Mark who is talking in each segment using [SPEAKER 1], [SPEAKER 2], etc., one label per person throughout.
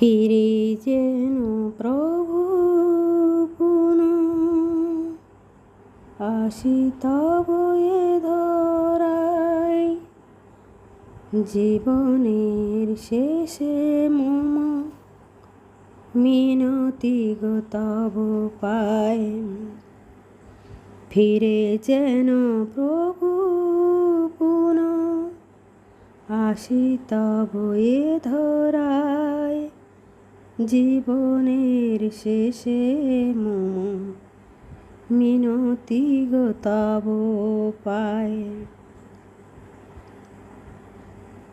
[SPEAKER 1] ফিরে যেন প্রভু আসি তব এ ধরাই জীবনের শেষে মম মিনতি গো তব পায়। ফিরে যেন প্রভু পুনঃ আসি তব এ ধরায়। জীবনের শেষে মম মিনতি গো তব পায়।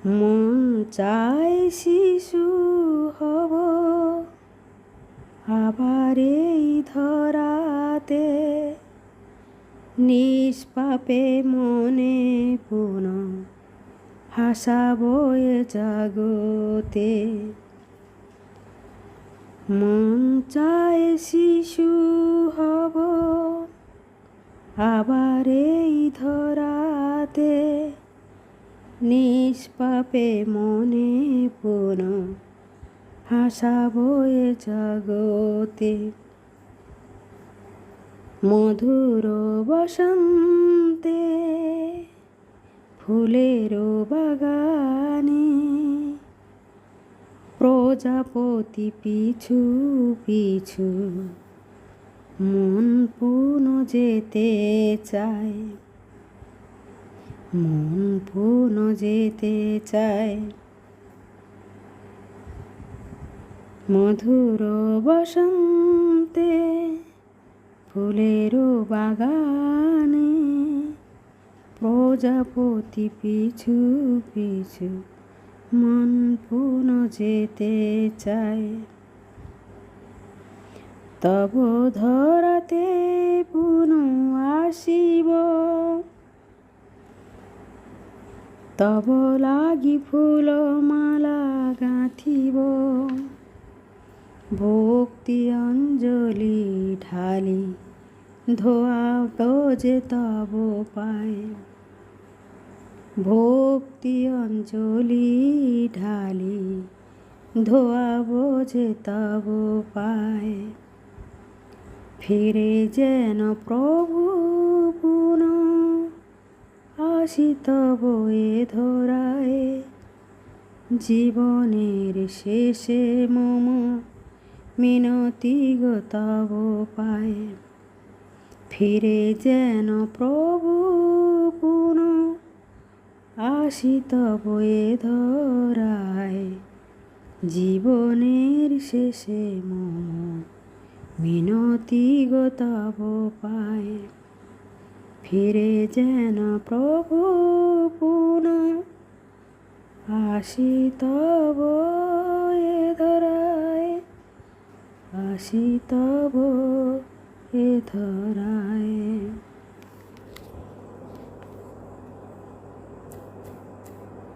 [SPEAKER 1] মন চায় শিশু হব, আবার এই ধরাতে নিষ্পাপে মনে পুনঃ হাসাবো জাগতে। মন চায় শিশু হব, আবার এই ধরাতে নিষ্পাপে মনে পুনঃ হাসাবো এ জগতে। মধুর বসন্তে ফুলের বাগানে প্রজাপতি পিছু পিছু, মন পুন যেতে চায়। মন পুন যেতে চায়। মধুর বসন্তে, ফুলের বাগানে প্রজাপতি পিছু পিছু মন পুন যেতে চায়। তব ধরাতে পুন আসিব। তব লাগি ফুল মালা গাঁথিব। ভক্তি অঞ্জলি ঢালি ধোয়াব যে তব পায়। ভক্তি অঞ্জলি ঢালি ধোয়াব যে তব পায়। ফিরে যেন প্রভু পুন, আসি তব এ ধরায়। জীবনের শেষে মম মিনতি গো তব পায়। ফিরে যেন প্রভু পুন আসি তব ধরায়। জীবনের শেষে মিনতি গো তব পায়। ফিরে যেন প্রভু পুন তব এ ধরায়। আসি তব এ ধরায়।